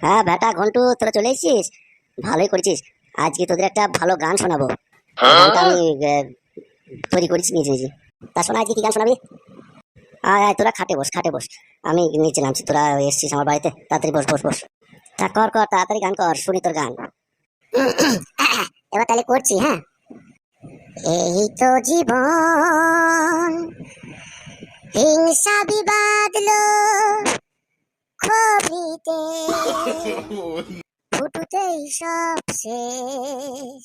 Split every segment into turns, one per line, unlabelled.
হ্যাঁ বেটা ঘন্টু তোরা চলে এসেছিস? ভালোই করেছিস। আজকে তোদের একটা ভালো গান শোনাবো। গানটা আমি তৈরি করেছি নিজে নিজে তা শোনা আজকে কি গান শোনাবি? আয় তোরা খাটে বস খাটে বস। আমি নিচে নামছি তোরা এসছিস আমার বাড়িতে। তাড়াতাড়ি বস বস বস। তা কর কর তাড়াতাড়ি গান কর শুনি তোর গান। এবার তাহলে করছি হ্যাঁ? এই তো জীবন হিংসা বিবাদ বিবাদলো খবরিতে ফুটুতেই সব শেষ,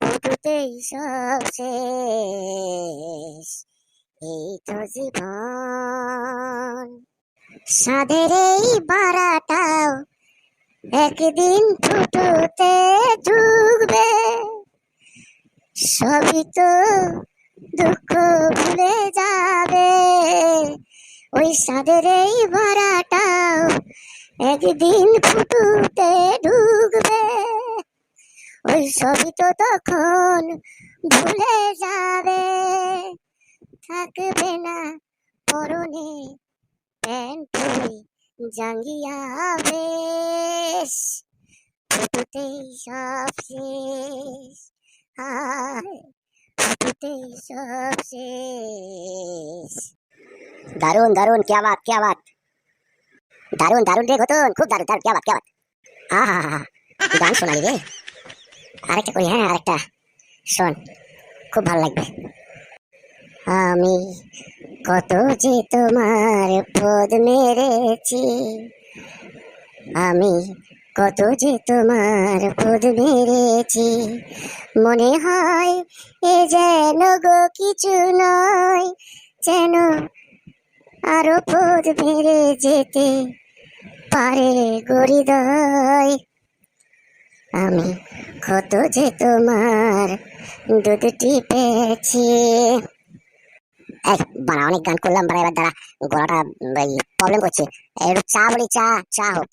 ফুটুতেই সব শেষ। এই তো জীবন। সাধের এই বারাটাও একদিন ফুটুতে ঢুকবে সবই তো দুঃখ ভুলে যাবে। ওই সাদের এই ভাড়াটাও একদিন ফুটুতে ঢুকবে ওই ছবি তো তখন ভুলে যাবে। থাকবে না পরনে প্যান্টুই জাঙ্গিয়া বেশ। ফুটুতেই সব শেষ, হায়, ফুটুতেই সব শেষ। দারুণ দারুণ, কে বাত কে বাত দারুণ দারুণ রে ঘতন, খুব দারুণ দারুণ কেমন কেমন আহা, গান শোনালি রে। আরেকটা করি হ্যাঁ আরেকটা। শোন, খুব ভালো লাগবে। আমি কত যে তোমার পদ মেরেছি, আমি কত যে তোমার পদ মেরেছি, মনে হয় এ যেন গো কিছু নয়, যেন আরও পদ মেরে যেতে পারে গরিদয় আমি কত যে তোমার দুধ টিপেছি। এই, বাড়া, অনেক গান করলাম, বাড়া, এবার দাঁড়া, গলাটা প্রবলেম করছে। একটু চা বলি, চা চা হোক।